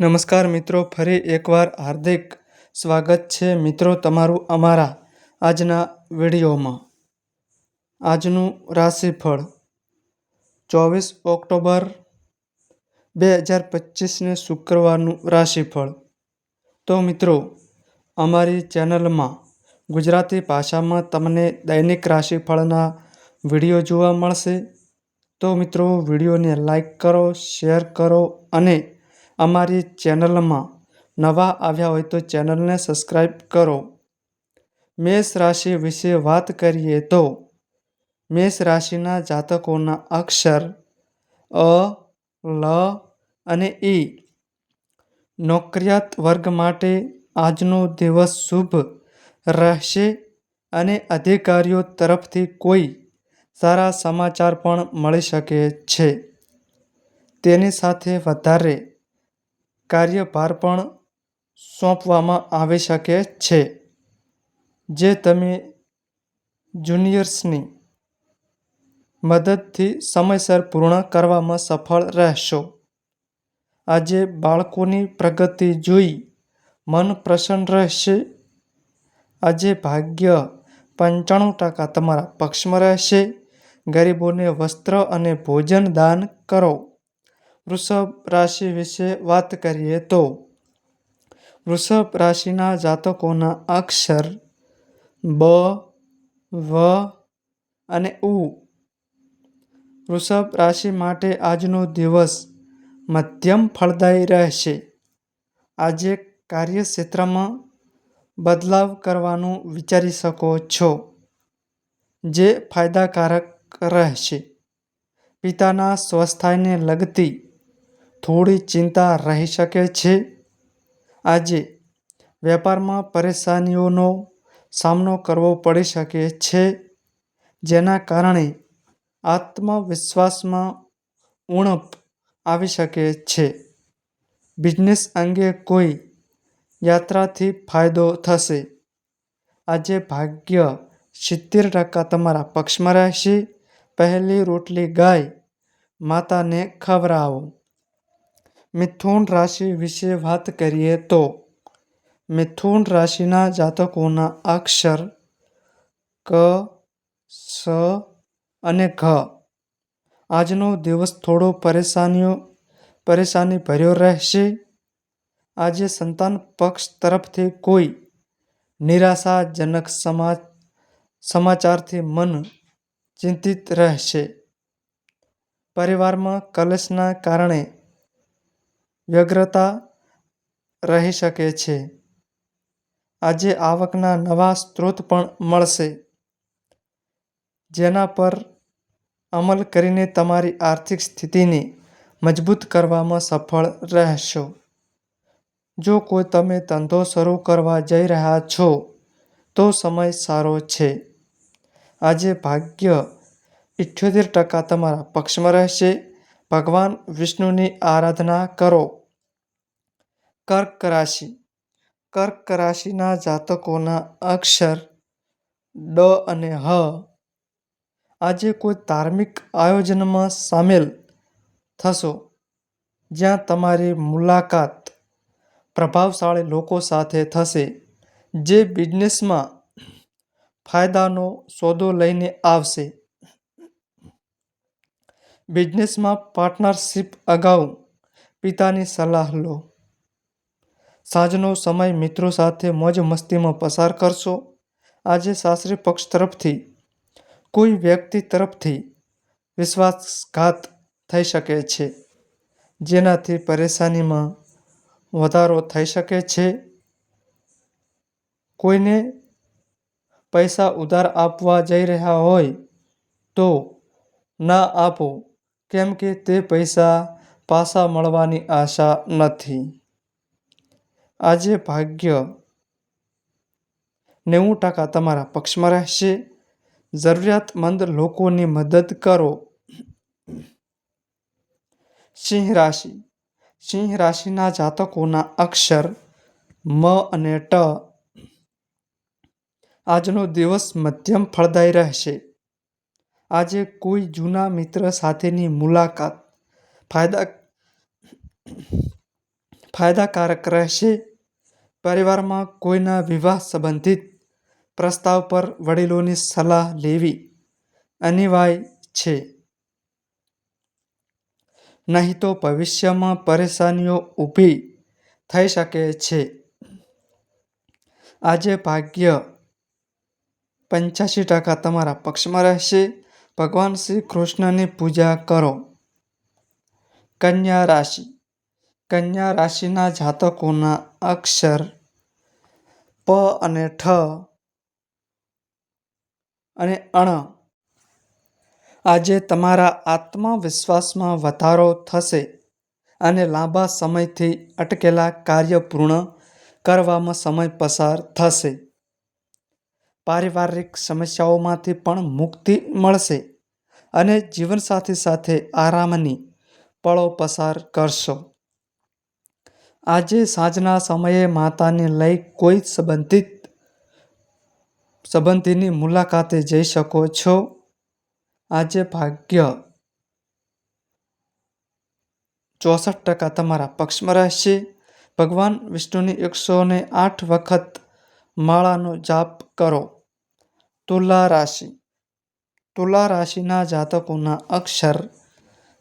નમસ્કાર મિત્રો, ફરી એકવાર હાર્દિક સ્વાગત છે મિત્રો તમારું અમારા આજના વિડીયોમાં. આજનું રાશિફળ ચોવીસ ઓક્ટોબર બે હજાર પચીસને શુક્રવારનું રાશિફળ. તો મિત્રો, અમારી ચેનલમાં ગુજરાતી ભાષામાં તમને દૈનિક રાશિફળના વીડિયો જોવા મળશે. તો મિત્રો, વિડીયોને લાઈક કરો, શેર કરો અને અમારી ચેનલમાં નવા આવ્યા હોય તો ચેનલને સબસ્ક્રાઈબ કરો. મેષ રાશિ વિશે વાત કરીએ તો મેષ રાશિના જાતકોના અક્ષર અ, લ અને ઈ નોકરિયાત વર્ગ માટે આજનો દિવસ શુભ રહેશે અને અધિકારીઓ તરફથી કોઈ સારા સમાચાર પણ મળી શકે છે. તેની સાથે વધારે કાર્યભાર પણ સોંપવામાં આવી શકે છે, જે તમે જુનિયર્સની મદદથી સમયસર પૂર્ણ કરવામાં સફળ રહેશો. આજે બાળકોની પ્રગતિ જોઈ મન પ્રસન્ન રહેશે. આજે ભાગ્ય પંચાણું ટકા તમારા પક્ષમાં રહેશે. ગરીબોને વસ્ત્ર અને ભોજન દાન કરો. વૃષભ રાશિ વિશે વાત કરીએ તો વૃષભ રાશિના જાતકોના અક્ષર બ, વ અને ઉ. વૃષભ રાશિ માટે આજનો દિવસ મધ્યમ ફળદાયી રહેશે. આજે કાર્યક્ષેત્રમાં બદલાવ કરવાનું વિચારી શકો છો, જે ફાયદાકારક રહેશે. પિતાના સ્વસ્થાયને લગતી થોડી ચિંતા રહી શકે છે. આજે વેપારમાં પરેશાનીઓનો સામનો કરવો પડી શકે છે, જેના કારણે આત્મવિશ્વાસમાં ઉણપ આવી શકે છે. બિઝનેસ અંગે કોઈ યાત્રાથી ફાયદો થશે? આજે ભાગ્ય સિત્તેર ટકા તમારા પક્ષમાં રહેશે. પહેલી રોટલી ગાય માતાને ખવડાવો. મિથુન રાશિ વિશે વાત કરીએ તો મિથુન રાશિના જાતકોના અક્ષર ક, સ અને ઘ. આજનો દિવસ થોડો પરેશાનીઓ, પરેશાની ભર્યો રહેશે. આજે સંતાન પક્ષ તરફથી કોઈ નિરાશાજનક સમા, સમાચારથી મન ચિંતિત રહેશે. પરિવારમાં કલશના કારણે વ્યગ્રતા રહી શકે છે. આજે આવકના નવા સ્ત્રોત પણ મળશે, જેના પર અમલ કરીને તમારી આર્થિક સ્થિતિને મજબૂત કરવામાં સફળ રહેશો. જો કોઈ તમે ધંધો શરૂ કરવા જઈ રહ્યા છો, તો સમય સારો છે. આજે ભાગ્ય ઇઠ્યોતેર ટકા તમારા પક્ષમાં રહેશે. ભગવાન વિષ્ણુની આરાધના કરો. કર્ક રાશિ. કર્ક રાશિના જાતકોના અક્ષર ડ અને હ આજે કોઈ ધાર્મિક આયોજનમાં સામેલ થશો, જ્યાં તમારી મુલાકાત પ્રભાવશાળી લોકો સાથે થશે, જે બિઝનેસમાં ફાયદાનો સોદો લઈને આવશે. બિઝનેસમાં પાર્ટનરશિપ અગાઉ પિતાની સલાહ લો. સાંજનો સમય મિત્રો સાથે મોજ મસ્તીમાં પસાર કરશો. આજે સાસરી પક્ષ તરફથી, કોઈ વ્યક્તિ તરફથી વિશ્વાસઘાત થઈ શકે છે, જેનાથી પરેશાનીમાં વધારો થઈ શકે છે. કોઈને પૈસા ઉધાર આપવા જઈ રહ્યા હોય તો ના આપો, કેમ કે તે પૈસા પાછા મળવાની આશા નથી. આજે ભાગ્ય નેવું ટકા તમારા પક્ષમાં રહેશે. જરૂરિયાતમંદ લોકોની મદદ કરો. સિંહ રાશિ. સિંહ રાશિના જાતકોના અક્ષર મ અને ટ. આજનો દિવસ મધ્યમ ફળદાયી રહેશે. આજે કોઈ જૂના મિત્ર સાથેની મુલાકાત ફાયદા ફાયદાકારક રહેશે. પરિવારમાં કોઈના વિવાહ સંબંધિત પ્રસ્તાવ પર વડીલોની સલાહ લેવી અનિવાર્ય છે. નહીં તો ભવિષ્યમાં પરેશાનીઓ ઊભી થઈ શકે છે. આજે ભાગ્ય પંચ્યાસી ટકા તમારા પક્ષમાં રહેશે. ભગવાન શ્રી કૃષ્ણની પૂજા કરો. કન્યા રાશિ. કન્યા રાશિના જાતકોના અક્ષર પ અને ઠ અને અણ. આજે તમારા આત્મવિશ્વાસમાં વધારો થશે અને લાંબા સમયથી અટકેલા કાર્ય પૂર્ણ કરવામાં સમય પસાર થશે. પારિવારિક સમસ્યાઓમાંથી પણ મુક્તિ મળશે અને જીવનસાથી સાથે આરામની પળો પસાર કરશો. આજે સાંજના સમયે માતાને લઈ કોઈ સંબંધિત સંબંધીની મુલાકાતે જઈ શકો છો. આજે ભાગ્ય ચોસઠ ટકા તમારા પક્ષમાં રહેશે. ભગવાન વિષ્ણુની એકસો ને આઠ વખત માળાનો જાપ કરો. તુલા રાશિ. તુલા રાશિના જાતકોના અક્ષર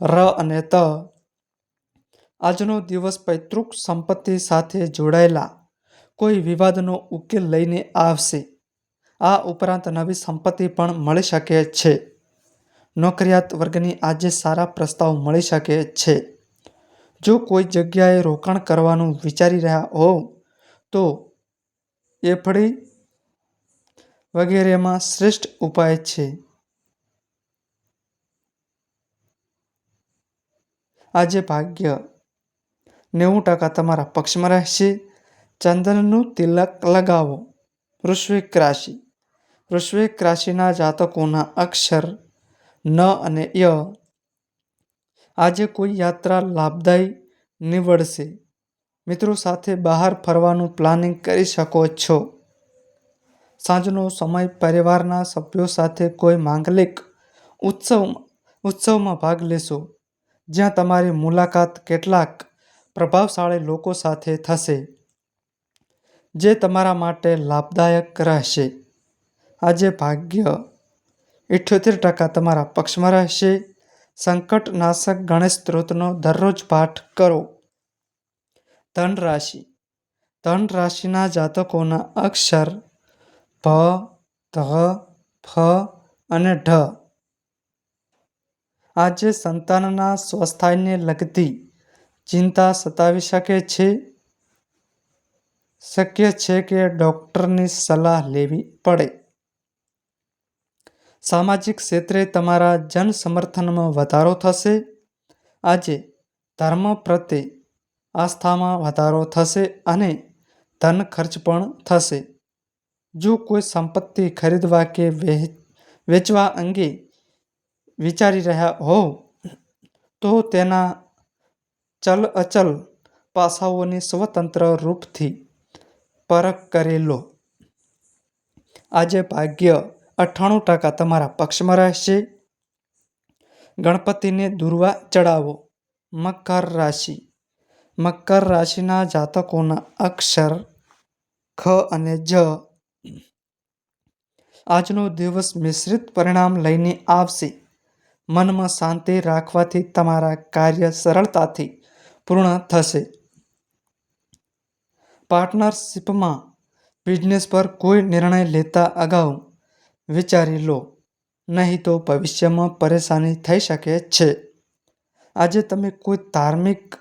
ર અને ત આજનો દિવસ પૈતૃક સંપત્તિ સાથે જોડાયેલા કોઈ વિવાદનો ઉકેલ લઈને આવશે. આ ઉપરાંત નવી સંપત્તિ પણ મળી શકે છે. નોકરિયાત વર્ગની આજે સારા પ્રસ્તાવ મળી શકે છે. જો કોઈ જગ્યાએ રોકાણ કરવાનું વિચારી રહ્યા હોવ, તો એફડી વગેરેમાં શ્રેષ્ઠ ઉપાય છે. આજે ભાગ્ય નેવું ટકા તમારા પક્ષમાં રહેશે. ચંદનનું તિલક લગાવો. વૃશ્વિક રાશિ. વૃશ્વિક રાશિના જાતકોના અક્ષર ન અને ય. આજે કોઈ યાત્રા લાભદાયી નીવડશે. મિત્રો સાથે બહાર ફરવાનું પ્લાનિંગ કરી શકો છો. સાંજનો સમય પરિવારના સભ્યો સાથે કોઈ માંગલિક ઉત્સવ, ઉત્સવમાં ભાગ લેશો. જ્યાં તમારી મુલાકાત કેટલાક પ્રભાવશાળી લોકો સાથે થશે, જે તમારા માટે લાભદાયક રહેશે. આજે ભાગ્ય ઇઠ્યોતેર ટકા તમારા પક્ષમાં રહેશે. સંકટનાશક ગણેશ સ્ત્રોતનો દરરોજ પાઠ કરો. ધન રાશિ ધન રાશિના જાતકોના અક્ષર ભ, ધ, ફ અને ઢ. આજે સંતાનના સ્વસ્થાયને લગતી ચિંતા સતાવી શકે છે? શક્ય છે કે ડૉક્ટરની સલાહ લેવી પડે. સામાજિક ક્ષેત્રે તમારા જન સમર્થનમાં વધારો થશે. આજે ધર્મ પ્રત્યે આસ્થામાં વધારો થશે અને ધન ખર્ચ પણ થશે. જો કોઈ સંપત્તિ ખરીદવા કે વેચવા અંગે વિચારી રહ્યા હોવ, તો તેના ચલ અચલ પાસાઓને સ્વતંત્ર રૂપથી પરખ કરી લો આજે ભાગ્ય અઠ્ઠાણું ટકા તમારા પક્ષમાં રહેશે. ગણપતિને દુર્વા ચડાવો મકર રાશિ. મકર રાશિના જાતકોના અક્ષર ખ અને જ. આજનો દિવસ મિશ્રિત પરિણામ લઈને આવશે. મનમાં શાંતિ રાખવાથી તમારા કાર્ય સરળતાથી પૂર્ણ થશે. પાર્ટનરશિપમાં બિઝનેસ પર કોઈ નિર્ણય લેતા અગાઉ વિચારી લો, નહીં તો ભવિષ્યમાં પરેશાની થઈ શકે છે. આજે તમે કોઈ ધાર્મિક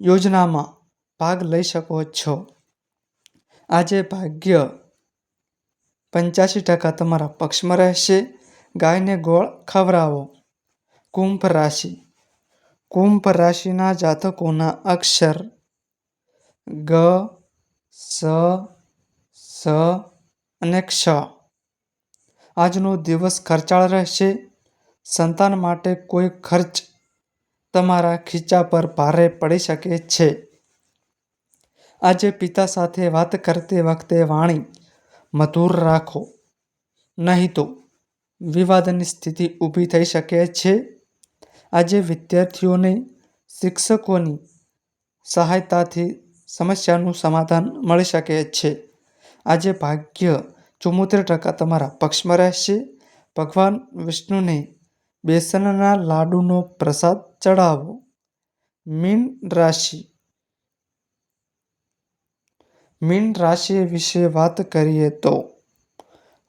યોજનામાં ભાગ લઈ શકો છો. આજે ભાગ્ય પંચ્યાસી ટકા તમારા પક્ષમાં રહેશે. ગાયને ગોળ ખવડાવો. કુંભ રાશિ. કુંભ રાશિના જાતકોના અક્ષર ગ, સ સ અને ક્ષ. આજનો દિવસ ખર્ચાળ રહેશે. સંતાન માટે કોઈ ખર્ચ તમારા ખીચા પર ભારે પડી શકે છે. આજે પિતા સાથે વાત કરતી વખતે વાણી મધુર રાખો. નહીં તો વિવાદની સ્થિતિ ઊભી થઈ શકે છે. આજે વિદ્યાર્થીઓને શિક્ષકોની સહાયતાથી સમસ્યાનું સમાધાન મળી શકે છે. આજે ભાગ્ય ચુમ્મોતેર ટકા તમારા પક્ષમાં રહેશે. ભગવાન વિષ્ણુને બેસનના લાડુનો પ્રસાદ ચડાવો. મીન રાશિ. મીન રાશિ વિશે વાત કરીએ તો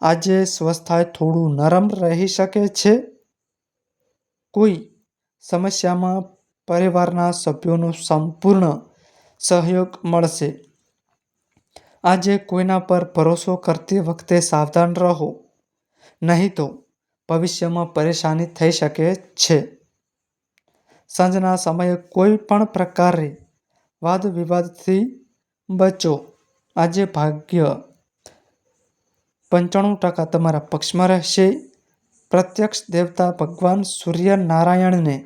આજે સ્વસ્થાય થોડું નરમ રહી શકે છે. કોઈ સમસ્યામાં પરિવારના સભ્યોનો સંપૂર્ણ સહયોગ મળશે. આજે કોઈના પર ભરોસો કરતી વખતે સાવધાન રહો. નહીં તો ભવિષ્યમાં પરેશાની થઈ શકે છે. સાંજના સમયે કોઈ પણ પ્રકારે વાદ વિવાદથી બચો. આજે ભાગ્ય પંચાણું ટકા તમારા પક્ષમાં રહેશે. પ્રત્યક્ષ દેવતા ભગવાન સૂર્યનારાયણને